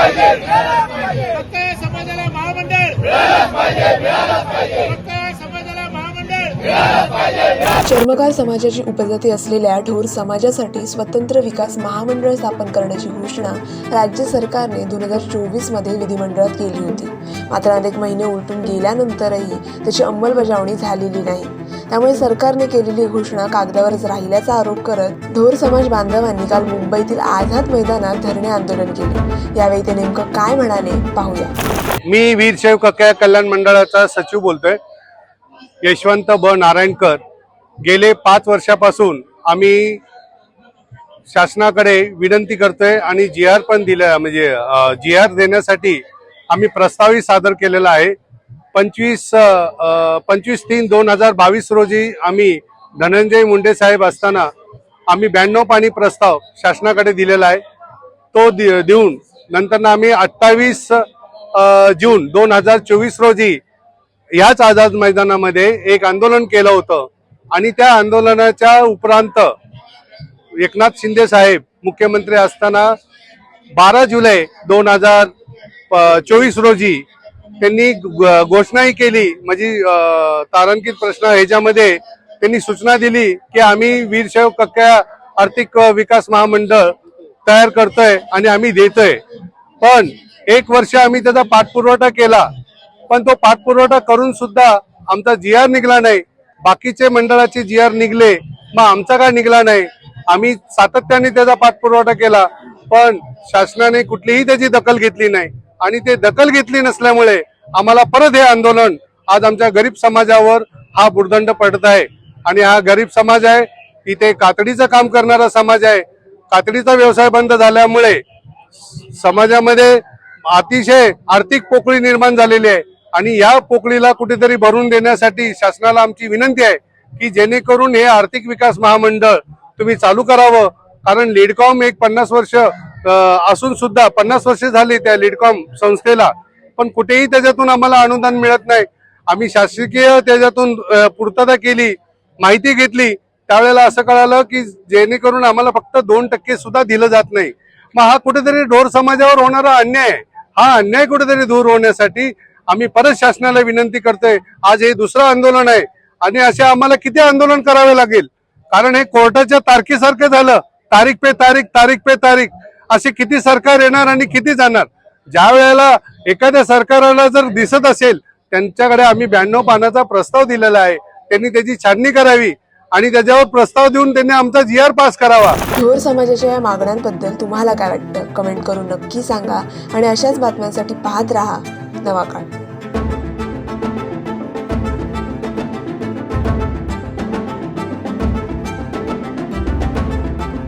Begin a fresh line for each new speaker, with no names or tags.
पाहिजे. समाजाला महामंडळ. पाहिजे
चर्मकार समाजाची उपजाती असलेल्या ढोर समाजासाठी स्वतंत्र विकास महामंडळ स्थापन करण्याची घोषणा राज्य सरकारने दोन हजार चोवीसमध्ये विधिमंडळात केली होती. मात्र अनेक महिने उलटून गेल्यानंतरही त्याची अंमलबजावणी झालेली नाही. त्यामुळे सरकारने केलेली घोषणा कागदावरच राहिल्याचा आरोप करत ढोर समाज बांधवांनी काल मुंबईतील आझाद मैदानात धरणे आंदोलन केले. यावेळी ते नेमकं काय म्हणाले पाहूया.
मी वीरशैव कक्या कल्याण मंडळाचा सचिव बोलतोय. यशवंत ब. नारायणकर गेले पाच वर्षापासून आम्ही शासनाकडे विनंती करतोय आणि जी आर पण दिलं म्हणजे जी आर देण्यासाठी आम्ही प्रस्तावही सादर केलेला आहे. पंचवीस पंचवीस तीन दोन हजार बावीस रोजी आम्ही धनंजय मुंडे साहेब असताना आम्ही ब्याण्णव पाणी प्रस्ताव शासनाकडे दिलेला आहे. तो देऊन नंतर आम्ही अठ्ठावीस जून दोन हजार चोवीस रोजी याच आझाद मैदानामध्ये एक आंदोलन केलं होतं. आणि त्या आंदोलनाच्या उपरांत एकनाथ शिंदे साहेब मुख्यमंत्री असताना बारा जुलै दोन हजार चोवीस रोजी त्यांनी घोषणाही केली. म्हणजे तारांकित प्रश्न ह्याच्यामध्ये त्यांनी सूचना दिली की आम्ही वीरशैव कक्या आर्थिक विकास महामंडळ तयार करतोय आणि आम्ही देतोय. पण एक वर्ष आम्ही त्याचा पाठपुरवठा केला. पण तो पाठपुरवठा करून सुद्धा आमचा जी आर निघला नाही. बाकीचे मंडळाचे जी आर निघले मग आमचा काय निघला नाही. आम्ही सातत्याने त्याचा पाठपुरवठा केला पण शासनाने कुठलीही त्याची दखल घेतली नाही. आणि ते दखल घेतली नसल्यामुळे आम्हाला परत हे आंदोलन आज आमच्या गरीब समाजावर हा बुडदंड पडत आहे. आणि हा गरीब समाज आहे इथे कातडीचं काम करणारा समाज आहे. कातडीचा व्यवसाय बंद झाल्यामुळे समाजामध्ये अतिशय आर्थिक पोकळी निर्माण झालेली आहे. आणि या पोकळीला कुठेतरी भरून देण्यासाठी शासनाला आमची विनंती आहे की जेणेकरून हे आर्थिक विकास महामंडळ तुम्ही चालू करावं. कारण लीडकॉम एक पन्नास वर्ष असून सुद्धा पन्नास वर्ष झाली त्या लीडकॉम संस्थेला. पण कुठेही त्याच्यातून आम्हाला अनुदान मिळत नाही. आम्ही शासकीय त्याच्यातून पूर्तता केली माहिती घेतली. त्यावेळेला असं कळालं की जेणेकरून आम्हाला फक्त दोन टक्के सुद्धा दिलं जात नाही. मग हा कुठेतरी ढोर समाजावर होणारा अन्याय हा अन्याय कुठेतरी दूर होण्यासाठी आम्ही परत शासनाला विनंती करतोय. आज हे दुसरं आंदोलन आहे. आणि असे आम्हाला किती आंदोलन करावे लागेल? कारण हे कोर्टाच्या तारखेसारखं झालं. तारीख पे तारीख तारीख पे तारीख. असे किती सरकार येणार आणि किती जाणार? ज्या वेळेला एखाद्या सरकाराला जर दिसत असेल त्यांच्याकडे आम्ही ब्याण्णव पानाचा प्रस्ताव दिलेला आहे. त्यांनी त्याची छाननी करावी आणि त्याच्यावर प्रस्ताव देऊन त्यांनी आमचा जी आर पास करावा.
ढोर समाजाच्या या मागण्यांबद्दल तुम्हाला काय वाटतं? कमेंट करून नक्की सांगा आणि अशाच बातम्यांसाठी पाहत राहा नवा काळ.